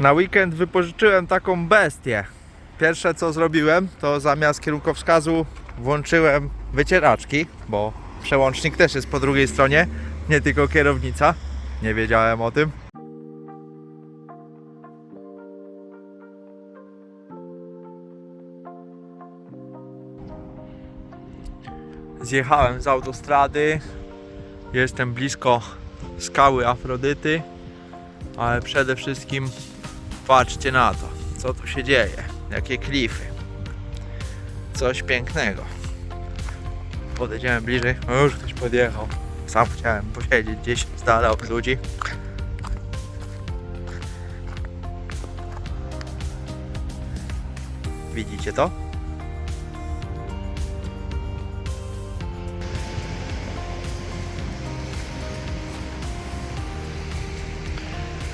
Na weekend wypożyczyłem taką bestię. Pierwsze co zrobiłem, to zamiast kierunkowskazu włączyłem wycieraczki, bo przełącznik też jest po drugiej stronie, nie tylko kierownica. Nie wiedziałem o tym. Zjechałem z autostrady. Jestem blisko skały Afrodyty, ale przede wszystkim patrzcie na to, co tu się dzieje. Jakie klify. Coś pięknego. Podejdziemy bliżej. O, już ktoś podjechał. Sam chciałem posiedzieć gdzieś z dala od ludzi. Widzicie to?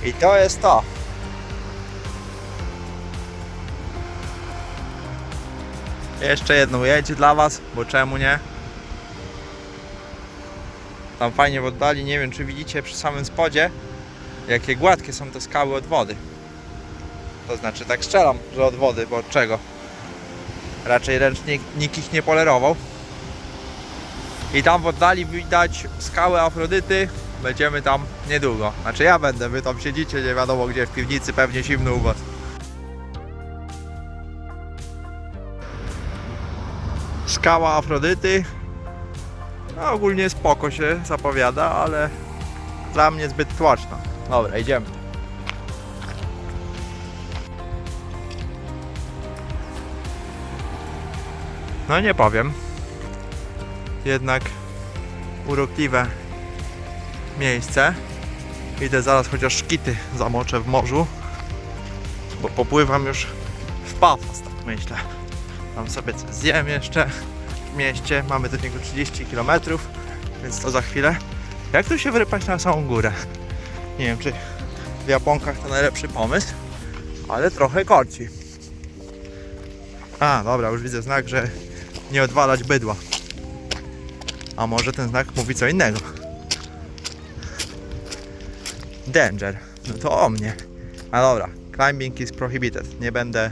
I to jest to. Jeszcze jedno ujęcie dla Was, bo czemu nie? Tam fajnie w oddali, nie wiem czy widzicie przy samym spodzie, jakie gładkie są te skały od wody. To znaczy tak strzelam, że od wody, bo od czego? Raczej ręcznik nikt ich nie polerował. I tam w oddali widać skałę Afrodyty. Będziemy tam niedługo. Znaczy ja będę, wy tam siedzicie, nie wiadomo gdzie, w piwnicy, pewnie zimno u was. Skała Afrodyty. No, ogólnie spoko się zapowiada, ale dla mnie zbyt tłoczna. Dobra, idziemy. No nie powiem. Jednak urokliwe miejsce. Idę zaraz chociaż szkity zamoczę w morzu, bo popływam już w Pafos, tak myślę. Tam sobie coś zjem jeszcze mieście. Mamy do niego 30 km, więc to za chwilę. Jak tu się wyrypać na samą górę? Nie wiem, czy w Japonkach to najlepszy pomysł, ale trochę korci. A, dobra, już widzę znak, że nie odwalać bydła. A może ten znak mówi co innego? Danger. No to o mnie. A dobra, climbing is prohibited. Nie będę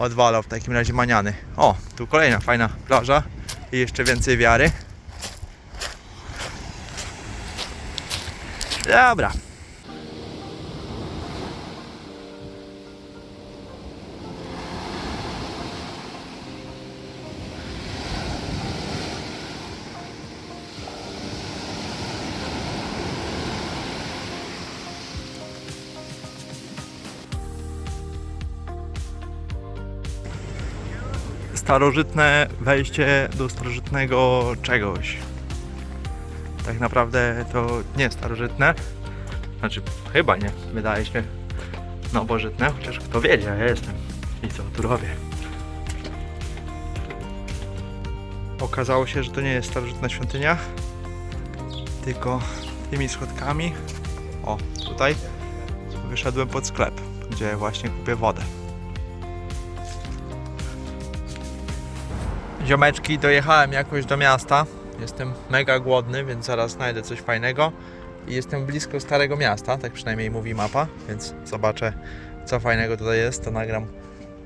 odwalał w takim razie maniany. O, tu kolejna fajna plaża i jeszcze więcej wiary. Dobra. Starożytne wejście do starożytnego czegoś. Tak naprawdę to nie starożytne. Znaczy, chyba nie, wydaje się nowożytne, chociaż kto wiedzie, ja jestem. I co tu robię? Okazało się, że to nie jest starożytna świątynia, tylko tymi schodkami. O, tutaj wyszedłem pod sklep, gdzie właśnie kupię wodę. Ziomeczki, dojechałem jakoś do miasta. Jestem mega głodny, więc zaraz znajdę coś fajnego. I jestem blisko Starego Miasta, tak przynajmniej mówi mapa, więc zobaczę co fajnego tutaj jest, to nagram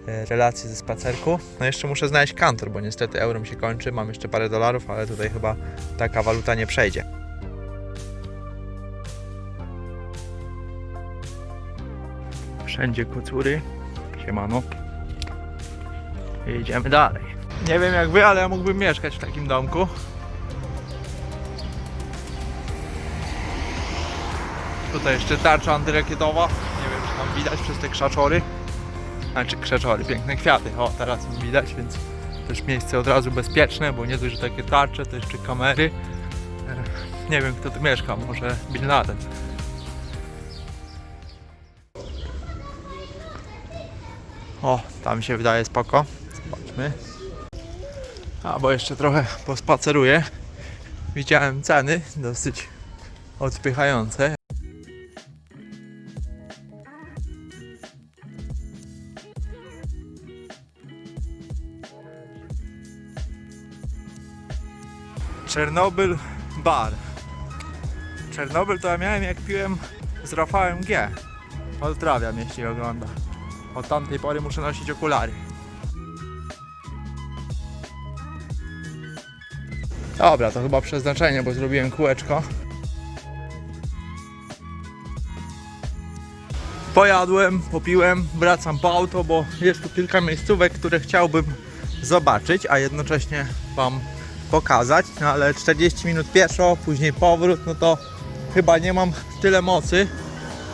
e, relacje ze spacerku. No jeszcze muszę znaleźć kantor, bo niestety euro się kończy, mam jeszcze parę dolarów, ale tutaj chyba taka waluta nie przejdzie. Wszędzie kocury. Siemano. Idziemy dalej. Nie wiem jak wy, ale ja mógłbym mieszkać w takim domku. Tutaj jeszcze tarcza antyrakietowa. Nie wiem czy tam widać przez te krzaczory. Znaczy krzaczory, piękne kwiaty. O, teraz już widać, więc też miejsce od razu bezpieczne, bo nie dość, że takie tarcze, to jeszcze kamery. Nie wiem kto tu mieszka, może Bin Laden. O, tam się wydaje spoko. Zobaczmy. A, bo jeszcze trochę pospaceruję. Widziałem ceny dosyć odpychające. Czernobyl Bar. Czernobyl to ja miałem jak piłem z Rafałem G. Pozdrawiam, jeśli ogląda. Od tamtej pory muszę nosić okulary. Dobra, to chyba przeznaczenie, bo zrobiłem kółeczko. Pojadłem, popiłem, wracam po auto, bo jest tu kilka miejscówek, które chciałbym zobaczyć, a jednocześnie Wam pokazać, no ale 40 minut pieszo, później powrót, no to chyba nie mam tyle mocy.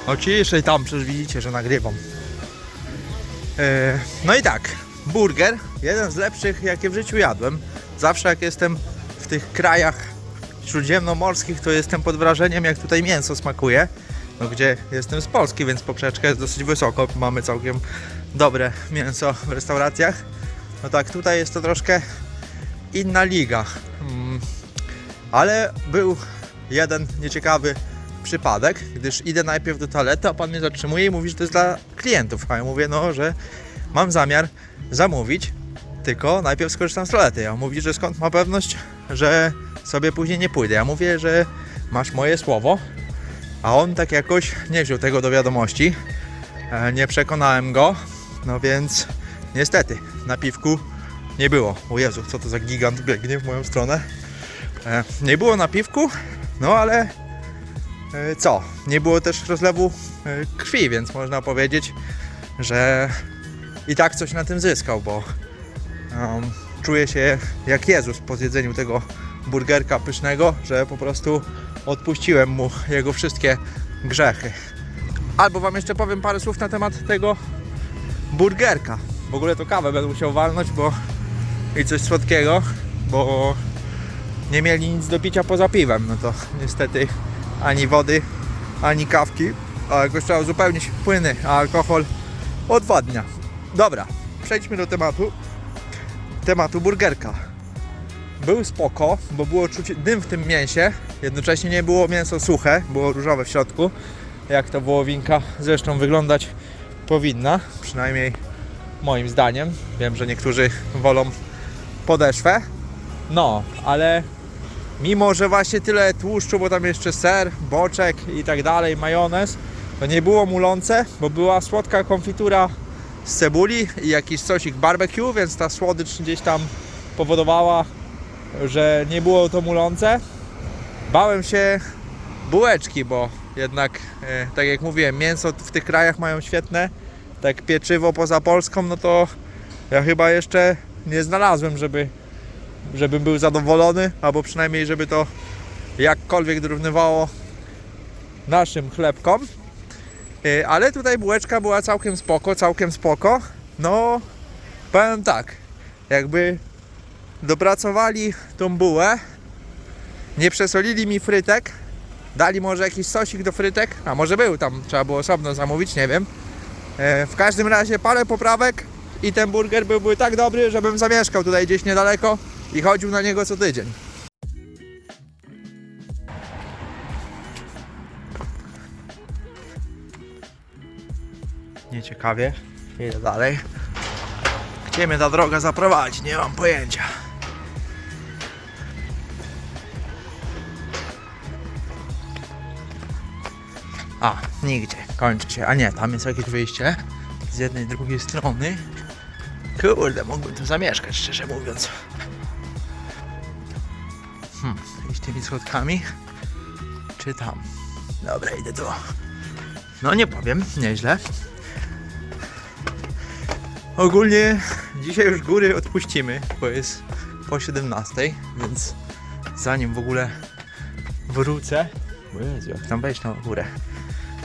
O ciszej tam, przecież widzicie, że nagrywam. E, No i tak, burger, jeden z lepszych, jakie w życiu jadłem. Zawsze jak jestem tych krajach śródziemnomorskich, to jestem pod wrażeniem, jak tutaj mięso smakuje. No gdzie jestem z Polski, więc poprzeczka jest dosyć wysoko. Mamy całkiem dobre mięso w restauracjach. No tak, tutaj jest to troszkę inna liga. Mm, Ale był jeden nieciekawy przypadek, gdyż idę najpierw do toalety, a pan mnie zatrzymuje i mówi, że to jest dla klientów. A ja mówię, no, że mam zamiar zamówić, tylko najpierw skorzystam z toalety. Ja mówi, że skąd ma pewność, że sobie później nie pójdę. Ja mówię, że masz moje słowo, a on tak jakoś nie wziął tego do wiadomości. E, Nie przekonałem go, no więc niestety na piwku nie było. O Jezu, co to za gigant biegnie w moją stronę. E, Nie było na piwku, no ale e, co? Nie było też rozlewu krwi, więc można powiedzieć, że i tak coś na tym zyskał, bo um, czuję się jak Jezus po zjedzeniu tego burgerka pysznego, że po prostu odpuściłem mu jego wszystkie grzechy. Albo wam jeszcze powiem parę słów na temat tego burgerka. W ogóle to kawę będę musiał walnąć, bo i coś słodkiego, bo nie mieli nic do picia poza piwem. No to niestety ani wody, ani kawki, a jakoś trzeba uzupełnić płyny, a alkohol odwadnia. Dobra, przejdźmy do tematu. Tematu burgerka. Był spoko, bo było czuć dym w tym mięsie. Jednocześnie nie było mięso suche, było różowe w środku. Jak to wołowinka zresztą wyglądać powinna, przynajmniej moim zdaniem. Wiem, że niektórzy wolą podeszwę. No, ale mimo, że właśnie tyle tłuszczu, bo tam jeszcze ser, boczek i tak dalej, majonez, to nie było mulące, bo była słodka konfitura z cebuli i jakiś sosik barbecue, więc ta słodycz gdzieś tam powodowała, że nie było to mulące. Bałem się bułeczki, bo jednak, e, tak jak mówiłem, mięso w tych krajach mają świetne, tak pieczywo poza Polską, no to ja chyba jeszcze nie znalazłem, żeby, żebym był zadowolony, albo przynajmniej, żeby to jakkolwiek dorównywało naszym chlebkom. E, Ale tutaj bułeczka była całkiem spoko, całkiem spoko. No, powiem tak, jakby dopracowali tą bułę, nie przesolili mi frytek, dali może jakiś sosik do frytek, a może był tam, trzeba było osobno zamówić, nie wiem. E, W każdym razie parę poprawek i ten burger byłby tak dobry, żebym zamieszkał tutaj gdzieś niedaleko i chodził na niego co tydzień. Nieciekawie, idę dalej. Gdzie mnie ta droga zaprowadzi, nie mam pojęcia. A, nigdzie, kończy się. A nie, tam jest jakieś wyjście z jednej, drugiej strony. Kurde, mógłbym tu zamieszkać, szczerze mówiąc. Hmm, iść tymi schodkami? Czy tam? Dobra, idę tu. No nie powiem, nieźle. Ogólnie dzisiaj już góry odpuścimy, bo jest po 17, więc zanim w ogóle wrócę. O Jezu, jak tam wejść na górę?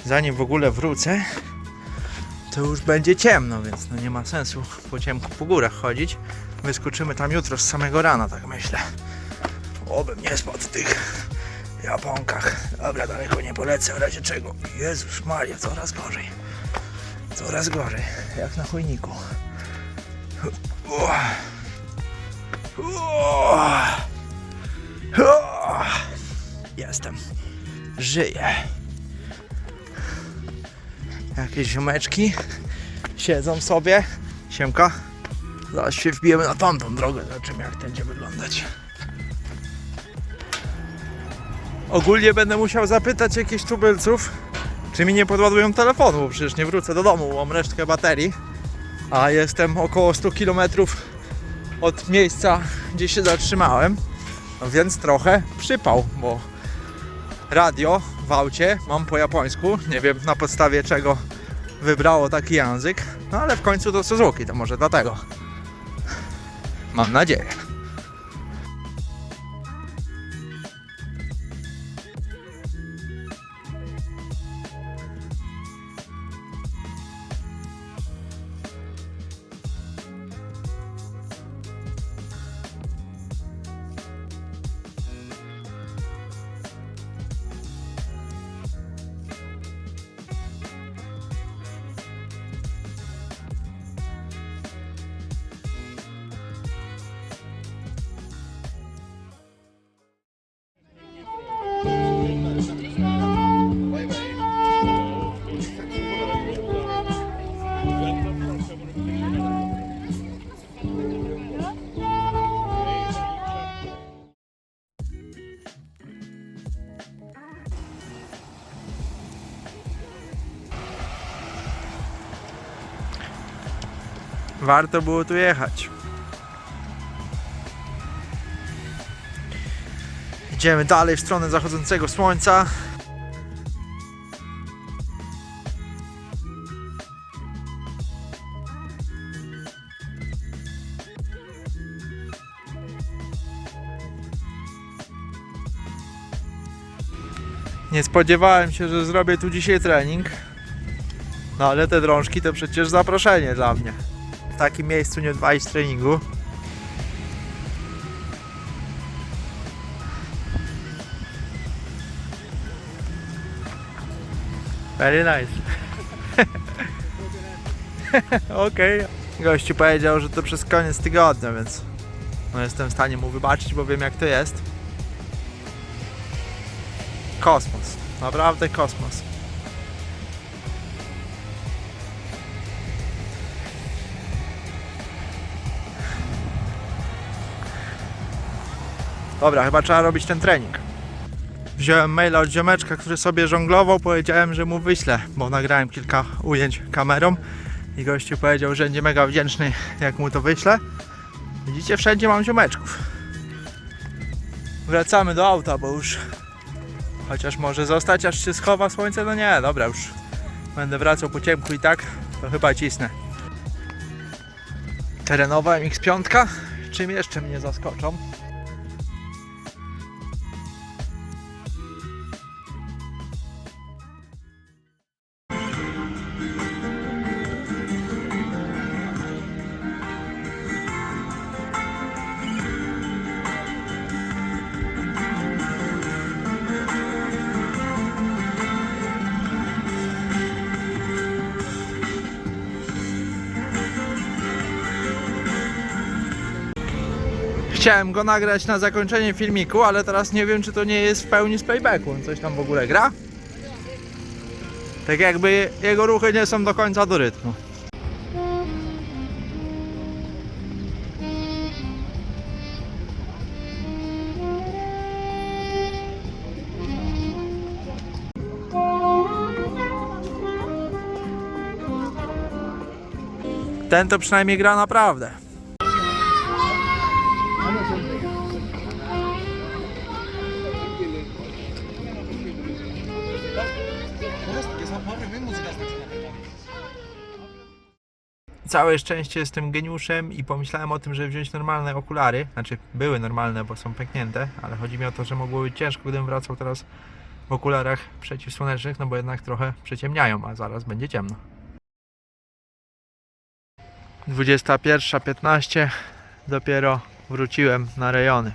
Zanim w ogóle wrócę, to już będzie ciemno, więc no nie ma sensu po ciemku po górach chodzić. Wyskoczymy tam jutro z samego rana, tak myślę. Obym nie spadł w tych japonkach. Dobra, daleko nie polecę, w razie czego. Jezus Maria, coraz gorzej. Coraz gorzej, jak na. Uah. Jestem. Żyję. Jakieś ziomeczki siedzą sobie. Siemka. Zaraz się wbijemy na tamtą drogę, zobaczymy jak będzie wyglądać. Ogólnie będę musiał zapytać jakichś tubylców, czy mi nie podładują telefonu, bo przecież nie wrócę do domu, mam resztkę baterii, a jestem około 100 km od miejsca, gdzie się zatrzymałem, no więc trochę przypał, bo radio w aucie mam po japońsku, nie wiem na podstawie czego wybrało taki język, no ale w końcu to Suzuki, to może dlatego. Mam nadzieję. Warto było tu jechać. Idziemy dalej w stronę zachodzącego słońca. Nie spodziewałem się, że zrobię tu dzisiaj trening. No ale te drążki to przecież zaproszenie dla mnie. W takim miejscu nie odwalić treningu. Very nice. Okej. Gościu powiedział, że to przez koniec tygodnia, więc no jestem w stanie mu wybaczyć, bo wiem jak to jest. Kosmos. Naprawdę kosmos. Dobra, chyba trzeba robić ten trening. Wziąłem maila od ziomeczka, który sobie żonglował, powiedziałem, że mu wyślę, bo nagrałem kilka ujęć kamerą i gościu powiedział, że będzie mega wdzięczny, jak mu to wyślę. Widzicie, wszędzie mam ziomeczków. Wracamy do auta, bo już chociaż może zostać, aż się schowa słońce, no nie, dobra, już będę wracał po ciemku i tak, to chyba cisnę. Terenowa MX-5, czym jeszcze mnie zaskoczą? Chciałem go nagrać na zakończenie filmiku, ale teraz nie wiem, czy to nie jest w pełni z playbacku. On coś tam w ogóle gra? Tak jakby jego ruchy nie są do końca do rytmu. Ten to przynajmniej gra naprawdę. Całe szczęście jestem geniuszem i pomyślałem o tym, żeby wziąć normalne okulary. Znaczy, były normalne, bo są pęknięte, ale chodzi mi o to, że mogło być ciężko, gdybym wracał teraz w okularach przeciwsłonecznych, no bo jednak trochę przyciemniają, a zaraz będzie ciemno. 21.15 dopiero wróciłem na rejony.